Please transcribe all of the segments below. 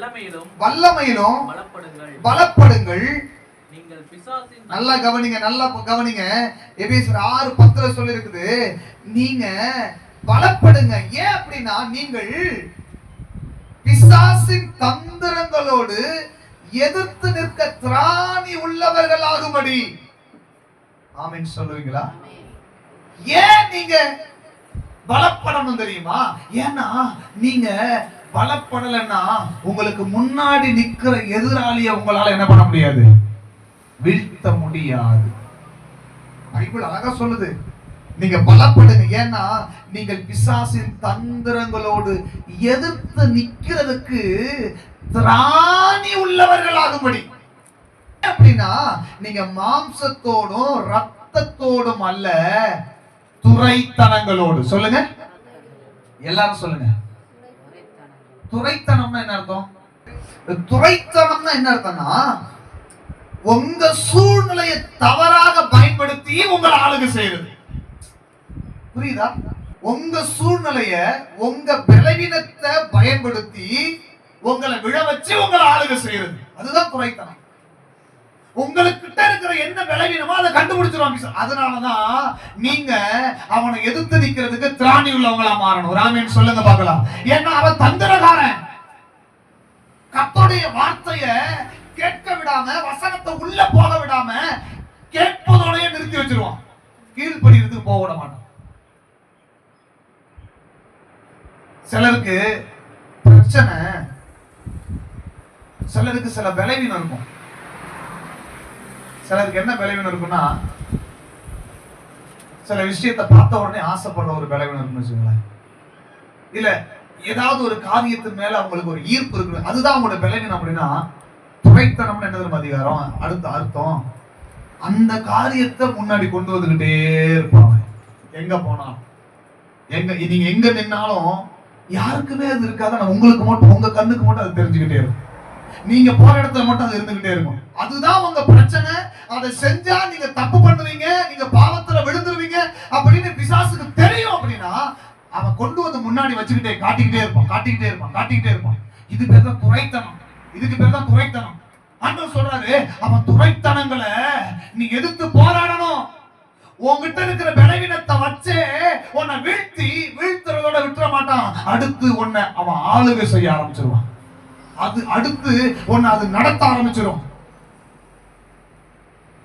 வல்லமையிலும் பலப்படுங்கள். நல்லா கவனிங்க நல்லா கவனிங்க. எபேசியர் ஆறு பத்துல சொல்லி இருக்குது நீங்க பலப்படுங்க. ஏன் அப்படின்னா நீங்கள் பிசாசின் தந்திரங்களோடு எதிர்த்து நிற்க திராணி உள்ளவர்களாகும்படி. ஆமென் சொல்லுவீங்களா? ஏன் நீங்க பலப்படணும் தெரியுமா? ஏன்னா நீங்க பலப்படலைன்னா உங்களுக்கு முன்னாடி நிக்கிற எதிராளியை உங்களால என்ன பண்ண முடியாது? வீழ்த்த முடியாது. பைபிள் அழகா சொல்லுது. நீங்க பலப்படுங்க. ஏன்னா நீங்கள் பிசாசின் தந்திரங்களோடு எதிர்த்து நிக்கிறதுக்கு திராணி உள்ளவர்களாகும்படி. அப்படின்னா நீங்க மாம்சத்தோடும் ரத்தத்தோடும் அல்ல துறைத்தனங்களோடு. சொல்லுங்க. எல்லாரும் சொல்லுங்க. துரைத்தனம்னா என்ன அர்த்தம்? துரைத்தனம்னா என்ன அர்த்தம்னா உங்க சூழ்நிலையை தவறாக பயன்படுத்தி உங்களை ஆளுக செய்யறது புரியுதா? உங்க சூழ்நிலைய உங்க பலவீனத்தை பயன்படுத்தி உங்களை விழ வச்சு உங்களை ஆளுக செய்யறது அதுதான் துறைத்தனம். உங்களுக்கிட்ட இருக்கிற என்ன பலவீனமோ அதை கண்டுபிடிச்சிருவான் பிசா- அதனாலதான் நீங்க அவனை எதிர்த்து நிக்கிறதுக்கு திராணி உள்ளவங்களா மாறணும். ராமேன் சொல்லுங்க பார்க்கலாம். ஏன்னா அவன் தந்திரகாரன் கத்தோடைய வார்த்தைய கேட்க விடாம வசனத்தை உள்ள போக விடாம கேட்பதோடய நிறுத்தி வச்சிருவான். கீழ்ப்படிறதுக்கு போக விட மாட்டான். சிலருக்கு பிரச்சனை சிலருக்கு சில விளைவினம் இருக்கும் சிலருக்கு என்ன பலவீனம் இருக்குன்னா சில விஷயத்தை பார்த்த உடனே ஆசைப்படுற ஒரு பலவீனம் இருக்குன்னு வச்சுங்களேன் இல்ல ஏதாவது ஒரு காரியத்தின் மேல அவங்களுக்கு ஒரு ஈர்ப்பு இருக்கு அதுதான் அவங்களோட பலவீனம் அப்படின்னா துறைத்தனம்னு என்ன தரும் அதிகாரம்? அடுத்த அர்த்தம் அந்த காரியத்தை முன்னாடி கொண்டு வந்துகிட்டே இருப்பாங்க. எங்க போனாலும். எங்க நீங்க எங்க நின்னாலும் யாருக்குமே அது இருக்காது. ஆனா உங்களுக்கு மட்டும் உங்க கண்ணுக்கு மட்டும் அது தெரிஞ்சுக்கிட்டே இருக்கும். நீங்க போற இடத்துல மட்டும் அது இருந்துகிட்டே இருக்கும். அதுதான் உங்க பிரச்சனை. அதை செஞ்சா நீங்க தப்பு பண்ணுவீங்க நீங்க பாவத்துல விழுந்துருவீங்க அப்படின்னு பிசாசுக்கு தெரியும் அப்படின்னா அவன் கொண்டு வந்து முன்னாடி வச்சுக்கிட்டே காட்டிக்கிட்டே இருப்பான் காட்டிக்கிட்டே இருப்பான் காட்டிக்கிட்டே இருப்பான். இது பேர் தான் துறைத்தனம். இதுக்கு பேர் தான் துறைத்தனம். ஆண்டவர் சொல்றாரு அவன் துறைத்தனங்களை நீ எதிர்த்து போராடணும். உன்கிட்ட இருக்கிற பலவீனத்தை வச்சு உன்னை வீழ்த்தி வீழ்த்துறதோட விட்டுற மாட்டான். அடுத்து உன்னை அவன் ஆளுகை செய்ய ஆரம்பிச்சிருவான். அது அடுத்து உன்னை அது நடத்த ஆரம்பிச்சிடும்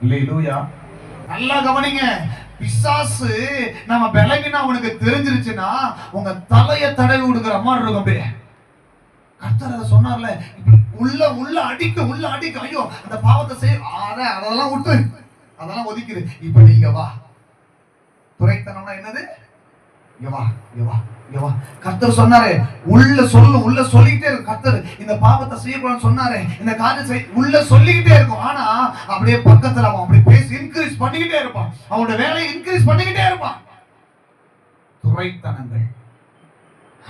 இல்லையா நல்லா கவனிங்க. பிசாசு நம்ம பலவீனம் அவனுக்கு தெரிஞ்சிருச்சுன்னா உங்க தலைய தடவி விடுக்கிற மாதிரி இருக்கும் அப்படியே கர்த்தர் அதை சொன்னார்ல இப்படி உள்ள உள்ள அடிக்க உள்ள அடிக்க. ஐயோ அந்த பாவத்தை செய். அத அதெல்லாம் விட்டு அதெல்லாம் ஒதுக்கிடு இப்ப நீங்க வா. துரைத்தனம்னா என்னது? இங்க வா இங்க வா. இங்க கர்த்தர் சொன்னாரு உள்ள சொல்லு உள்ள சொல்லிக்கிட்டே இருக்கும் கர்த்தர். இந்த பாவத்தை செய்யக்கூடாதுன்னு சொன்னாரு. இந்த காரியம் செய் உள்ள சொல்லிக்கிட்டே இருக்கும் ஆனா அப்படியே பக்கத்துல அவன் அப்படி பேசி இன்க்ரீஸ் பண்ணிக்கிட்டே இருப்பான். அவனோட வேலையை இன்க்ரீஸ் பண்ணிக்கிட்டே இருப்பான். துறைத்தனங்கள்.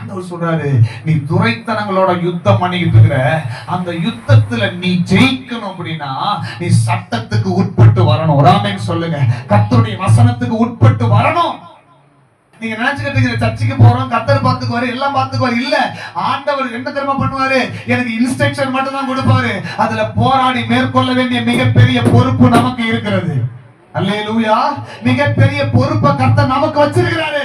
ஆண்டவர் சொல்றாரு நீ துறைத்தனங்களோட யுத்தம் பண்ணிக்கிட்டு இருக்கிற அந்த யுத்தத்துல நீ ஜெயிக்கணும் அப்படின்னா நீ சட்டத்துக்கு உட்பட்டு வரணும். ராமேன்னு சொல்லுங்க. கத்தருடைய வசனத்துக்கு உட்பட்டு நீங்க நினைச்சுக்கிட்டு இருக்கீங்க, சர்ச்சுக்கு போறோம் கத்தர் பாத்துக்குவாரு எல்லாம் பாத்துக்குவாரு இல்ல ஆண்டவர் என்ன தெரியுமா பண்ணுவாரு? எனக்கு இன்ஸ்ட்ரக்ஷன் மட்டும் தான் கொடுப்பாரு. அதுல போராடி மேற்கொள்ள வேண்டிய மிகப்பெரிய பொறுப்பு நமக்கு இருக்கிறது. அல்லேலூயா. மிகப்பெரிய பொறுப்பை கர்த்தர் நமக்கு வச்சிருக்கிறாரு.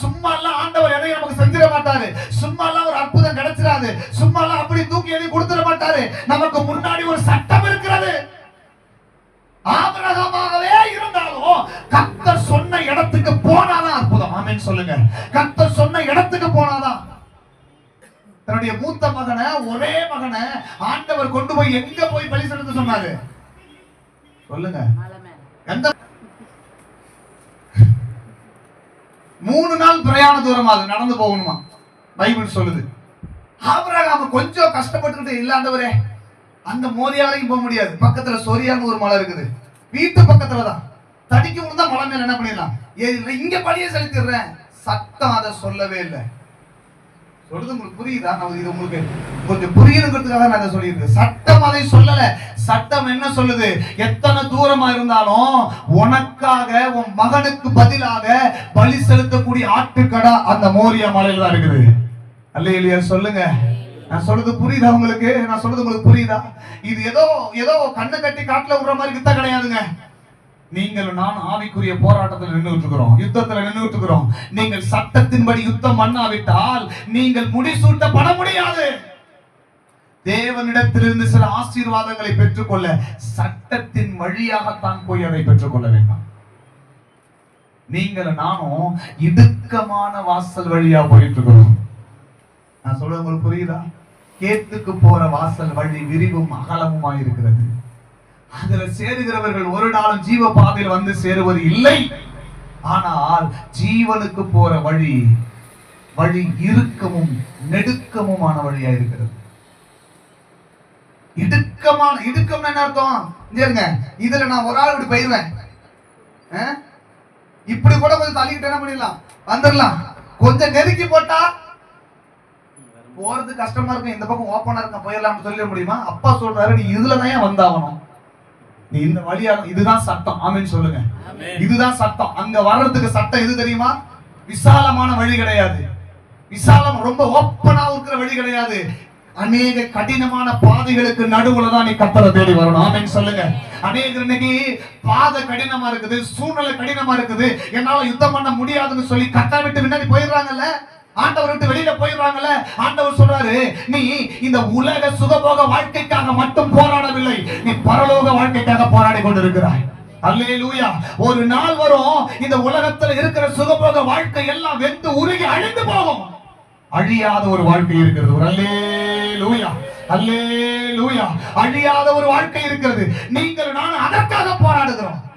சும்மா எல்லாம் ஆண்டவர் எதையும் நமக்கு செஞ்சிட மாட்டாரு. சும்மா எல்லாம் ஒரு அற்புதம் கிடைச்சிடாது. சும்மா எல்லாம் அப்படி தூக்கி எதையும் கொடுத்துட மாட்டாரு. நமக்கு முன்னாடி ஒரு ஆமேன்னு சொல்லுங்க. கர்த்தர் சொன்ன இடத்துக்கு போனாதான். தன்னுடைய மூத்த மகனை ஒரே மகனை ஆண்டவர் கொண்டு போய் எங்க போய் பலி செலுத்த சொன்னாரு? சொல்லுங்க. எந்த மூணு நாள் பிரயாண தூரம் அது நடந்து போகணுமா? பைபிள் சொல்லுது. ஆபிரகாம் கொஞ்சம் கஷ்டப்பட்டுக்கிட்டு இல்லாதவரே அந்த மோதியாலையும் போக முடியாது. பக்கத்துல சொரியான்னு ஒரு மலை இருக்குது. வீட்டு பக்கத்துல தான் தடிக்க விழுந்தா மலை மேல என்ன பண்ணிடலாம்? ஏய், இங்க பழிய செலுத்திடுறேன். சட்டம் அதை சொல்லவே இல்லை. சொல்றது உங்களுக்கு புரியுதா? நான் இது உங்களுக்கு கொஞ்சம் புரியணுங்கிறதுக்காக நான் அதை சொல்லியிருக்கேன். சட்டம் அதை சொல்லல. சட்டம் என்ன சொல்லுது? எத்தனை தூரமா இருந்தாலும் உனக்காக உன் மகனுக்கு பதிலாக பலி செலுத்தக்கூடிய ஆட்டுக்கடா அந்த மோரியா மலையில தான் இருக்குது. அல்ல இல்லையா சொல்லுங்க. நான் சொல்றது புரியுதா உங்களுக்கு? நான் சொல்றது உங்களுக்கு புரியுதா? இது ஏதோ ஏதோ கண்ணை கட்டி காட்டுல விடுற மாதிரி வித்த கிடையாதுங்க. நீங்கள் நான் ஆவிக்குரிய போராட்டத்தில் நின்றுட்டு இருக்கிறோம் யுத்தத்தில் நின்றுட்டு இருக்கிறோம் நீங்கள் சட்டத்தின்படி யுத்தம் பண்ணாவிட்டால் நீங்கள் முடிசூட்டப்பட முடியாது. தேவனிடத்திலிருந்து சில ஆசீர்வாதங்களை பெற்றுக்கொள்ள சட்டத்தின் வழியாகத்தான் போய் அதை பெற்றுக்கொள்ள வேண்டும். நீங்கள் நானும் இடுக்கமான வாசல் வழியா போயிட்டு இருக்கிறோம் நான் சொல்றது உங்களுக்கு புரியுதா? கேத்துக்கு போற வாசல் வழி விரிவும் அகலமுமா இருக்கிறது. அதுல சேருகிறவர்கள் ஒரு நாளும் ஜீவ பாதையில் வந்து சேருவது இல்லை. ஆனால் ஜீவனுக்கு போற வழி வழி இறுக்கமும் நெடுக்கமுமான வழியா இருக்கிறது. இடுக்கமான இடுக்கம் என்ன அர்த்தம்? இருங்க. இதுல நான் ஒரு ஆள் இப்படி போயிருவேன். இப்படி கூட கொஞ்சம் தள்ளிக்கிட்டு என்ன பண்ணிடலாம்? வந்துடலாம். கொஞ்சம் நெருக்கி போட்டா போறது கஷ்டமா இருக்கும். இந்த பக்கம் ஓப்பனா இருக்கும் போயிடலாம்னு சொல்ல முடியுமா? அப்பா சொல்றாரு நீ இதுல தான் ஏன் வந்தாகணும்? நீ இந்த வழியா இதுதான் சட்டம். ஆமென்னு சொல்லுங்க. இதுதான் சட்டம். அங்க வர்றதுக்கு சட்டம் எது தெரியுமா? விசாலமான வழி கிடையாது. விசாலம் ரொம்ப ஓப்பனா இருக்கிற வழி கிடையாது. அநேக கடினமான பாதைகளுக்கு நடுவுல தான் நீ கத்தரை தேடி வரணும். ஆமென்னு சொல்லுங்க. அநேகர் இன்னைக்கு பாதை கடினமா இருக்குது சூழ்நிலை கடினமா இருக்குது. என்னால யுத்தம் பண்ண முடியாதுன்னு சொல்லி கட்டை விட்டு முன்னாடி போயிடுறாங்கல்ல? ஆண்டவர் விட்டு வெளியில போயிடுறாங்கல்ல? ஆண்டவர் சொல்றாரு நீ இந்த உலக சுகபோக வாழ்க்கைக்காக மட்டும் போராடவில்லை. நீ பரலோக வாழ்க்கைக்காக போராடி கொண்டிருக்கிறாய். அல்லேலூயா. ஒரு நாள் வரும் இந்த உலகத்துல இருக்கிற சுகபோக வாழ்க்கை எல்லாம் வெந்து உருகி அழிந்து போகும். அழியாத ஒரு வாழ்க்கை இருக்கிறது. ஒரு அல்லேலூயா. அல்லேலூயா. அழியாத ஒரு வாழ்க்கை இருக்கிறது. நீங்கள் நான் அதற்காக போராடுகிறோம்.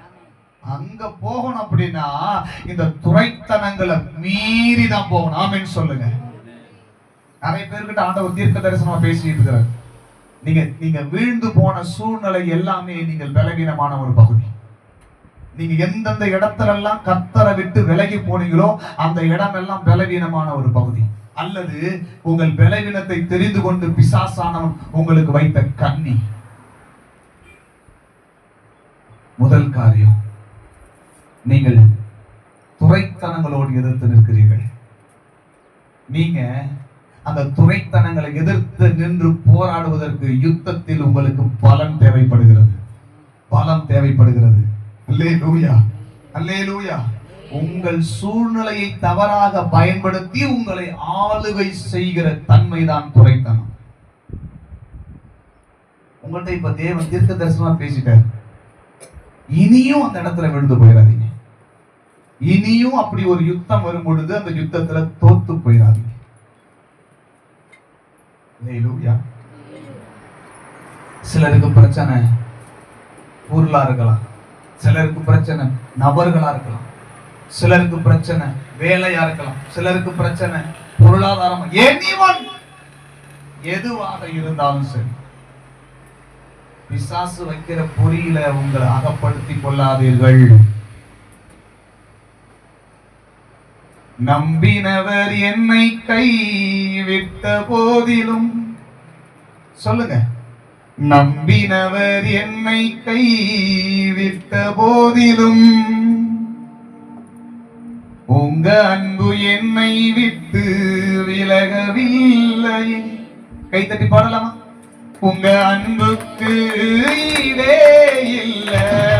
அங்க போகணும் அப்படின்னா இந்த துறைத்தனங்களை மீறி தான் போகணும். ஆமின்னு சொல்லுங்க. நிறைய பேர்கிட்ட ஆண்டவர் தீர்க்க தரிசனமா பேசிட்டு இருக்கிறார். நீங்க நீங்க வீழ்ந்து போன சூழ்நிலை எல்லாமே நீங்கள் பலவீனமான ஒரு பகுதி. நீங்க எந்தெந்த இடத்துல எல்லாம் கத்தரை விட்டு விலகி போனீங்களோ அந்த இடம் எல்லாம் பலவீனமான ஒரு பகுதி. அல்லது உங்கள் பலவீனத்தை தெரிந்து கொண்டு பிசாசானவன் உங்களுக்கு வைத்த கண்ணி. முதல் காரியம். நீங்கள் துறைத்தனங்களோடு எதிர்த்து நிற்கிறீர்கள். நீங்க அந்த துறைத்தனங்களை எதிர்த்து நின்று போராடுவதற்கு யுத்தத்தில் உங்களுக்கு பலம் தேவைப்படுகிறது. பலம் தேவைப்படுகிறது. அல்லே லூயா அல்லே லூயா உங்கள் சூழ்நிலையை தவறாக பயன்படுத்தி உங்களை ஆளுகை செய்கிற தன்மைதான் துறைத்தனம். உங்கள்கிட்ட இப்ப தேவன் தீர்க்க தரிசனமா பேசிட்டார். இனியும் அந்த இடத்துல விழுந்து போயிடாதீங்க. இனியும் அப்படி ஒரு யுத்தம் வரும் பொழுது அந்த யுத்தத்துல தோத்து போயிடாதீங்க. சிலருக்கு பிரச்சனை பொருளா இருக்கலாம். சிலருக்கு பிரச்சனை நபர்களா இருக்கலாம். சிலருக்கு பிரச்சனை வேலையா இருக்கலாம். சிலருக்கு பிரச்சனை பொருளாதாரம் anyone எதுவாக இருந்தாலும் சரி. பிசாசு வைக்கிற பொறியில உங்களை அகப்படுத்திக் கொள்ளாதீர்கள். நம்பினவர் என்னை கைவிட்ட போதிலும். சொல்லுங்க. நம்பினவர் என்னை கைவிட்ட போதிலும். உங்க அன்பு என்னை விட்டு விலகவில்லை. கைத்தட்டி பாடலாமா? உங்க அன்புக்கு இதே இல்லை.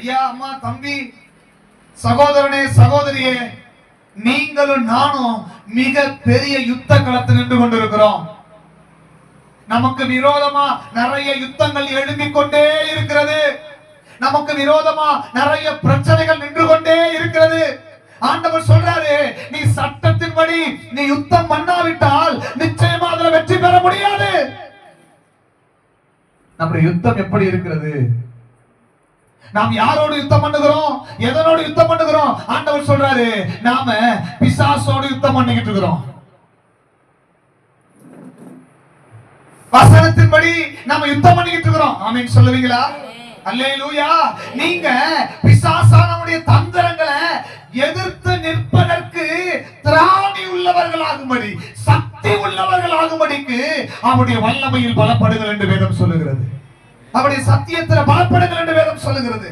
ஐயா அம்மா தம்பி சகோதரனே சகோதரியே நீங்களும் நானும் மிக பெரிய யுத்த களத்தில் நின்று கொண்டிருக்கிறோம். நமக்கு விரோதமா நிறைய யுத்தங்கள் எழும்பிக் கொண்டே இருக்கிறது. நமக்கு விரோதமா நிறைய பிரச்சனைகள் நின்று கொண்டே இருக்கிறது. ஆண்டவர் சொல்றாரு நீ சட்டத்தின்படி நீ யுத்தம் பண்ணாவிட்டால் நிச்சயமா அதுல வெற்றி பெற முடியாது. நம்முடைய யுத்தம் எப்படி இருக்கிறது? நாம் யாரோடு யுத்தம் பண்ணுகிறோம்? எதனோடு யுத்தம் பண்ணுகிறோம்? ஆண்டவர் சொல்றாரு நாம பிசாசோடு யுத்தம் பண்ணிக்கிட்டு இருக்கிறோம். வசனத்தின்படி நாம யுத்தம் பண்ணிக்கிட்டு இருக்கிறோம். ஆமீன் சொல்லுவீங்களா? அல்லேலூயா. நீங்க பிசாசானவனுடைய தந்திரங்களை எதிர்த்து நிற்பதற்கு திராணி உள்ளவர்களாகும்படி சக்தி உள்ளவர்களாகும்படிக்கு அவனுடைய வல்லமையில் பலப்படுங்கள் என்று வேதம் சொல்லுகிறது. அவருடைய சத்தியத்தில் பலப்படுங்கள் என்று வேதம் சொல்லுகிறது.